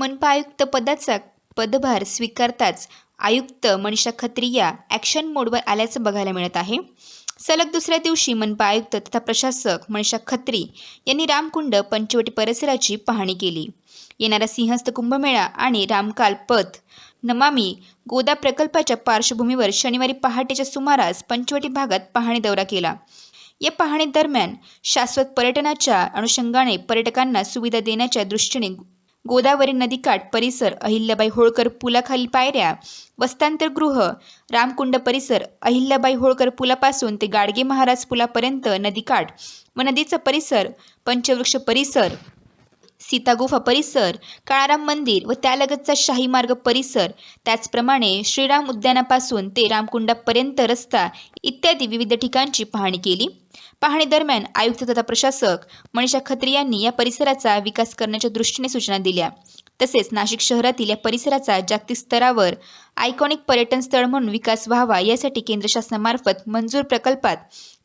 मनपा आयुक्त पदाचा पदभार स्वीकारताच आयुक्त मनीषा खत्रिया ॲक्शन मोडवर आल्याचं बघायला मिळत आहे. सलग दुसऱ्या दिवशी मनपा आयुक्त तथा प्रशासक मनीषा खत्री यांनी रामकुंड पंचवटी परिसराची पाहणी केली. येणारा सिंहस्थ कुंभमेळा आणि रामकाल पथ नमामी गोदा प्रकल्पाच्या पार्श्वभूमीवर शनिवारी पहाटेच्या सुमारास पंचवटी भागात पाहणी दौरा केला. या पाहणी दरम्यान शाश्वत पर्यटनाच्या अनुषंगाने पर्यटकांना सुविधा देण्याच्या दृष्टीने गोदावरी नदीकाठ परिसर अहिल्याबाई होळकर पुलाखालील पायऱ्या वस्तांतरगृह रामकुंड परिसर अहिल्याबाई होळकर पुलापासून ते गाडगे महाराज पुलापर्यंत नदीकाठ व नदीचा परिसर पंचवृक्ष परिसर. सीतागुफा परिसर काळाराम मंदिर व त्यालगतचा शाही मार्ग परिसर. त्याचप्रमाणे श्रीराम उद्यानापासून ते रामकुंडापर्यंत रस्ता इत्यादी विविध ठिकाणची पाहणी केली. पाहणी दरम्यान आयुक्त तथा प्रशासक मनीषा खत्री यांनी या परिसराचा विकास करण्याच्या दृष्टीने सूचना दिल्या. तसेच नाशिक शहरातील या परिसराचा जागतिक स्तरावर आयकॉनिक पर्यटन स्थळ म्हणून विकास व्हावा यासाठी केंद्र शासनामार्फत मंजूर प्रकल्पात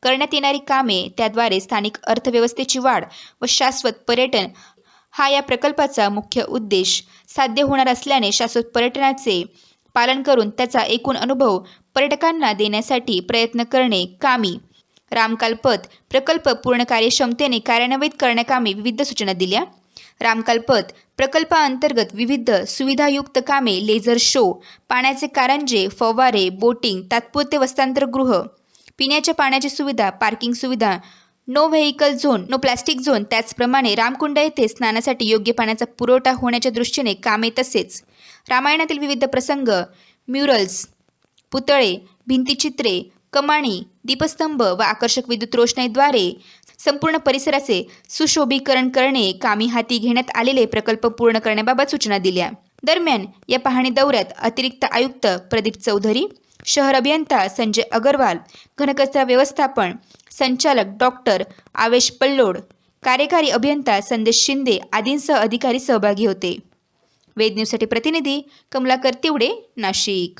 करण्यात येणारी कामे त्याद्वारे स्थानिक अर्थव्यवस्थेची वाढ व शाश्वत पर्यटन हा या प्रकल्पाचा मुख्य उद्देश साध्य होणार असल्याने शाश्वत पर्यटनाचे पालन करून त्याचा एकूण अनुभव पर्यटकांना देण्यासाठी प्रयत्न करणे कामी. रामकालपत प्रकल्प पूर्ण कार्यक्षमतेने कार्यान्वित करण्याकामी विविध सूचना दिल्या. रामकालपत प्रकल्पाअंतर्गत विविध सुविधायुक्त कामे लेझर शो पाण्याचे कारंजे फवारे बोटिंग तात्पुरते वस्तांतरगृह पिण्याच्या पाण्याची सुविधा पार्किंग सुविधा no vehicle zone no plastic zone त्याचप्रमाणे रामकुंड येथे स्नानासाठी योग्य पाण्याचा पुरवठा होण्याच्या दृष्टीने कामे तसेच. रामायणातील विविध प्रसंग म्युरल्स पुतळे भिंतीचित्रे कमाणी दीपस्तंभ व आकर्षक विद्युत रोषणाईद्वारे संपूर्ण परिसराचे सुशोभीकरण करणे कामी हाती घेण्यात आलेले प्रकल्प पूर्ण करण्याबाबत सूचना दिल्या. दरम्यान या पाहणी दौऱ्यात अतिरिक्त आयुक्त प्रदीप चौधरी शहर अभियंता संजय अगरवाल घनकचरा व्यवस्थापन संचालक डॉक्टर आवेश पल्लोड कार्यकारी अभियंता संदेश शिंदे आदींसह अधिकारी सहभागी होते. वेद न्यूजसाठी प्रतिनिधी कमलाकर तिवडे नाशिक.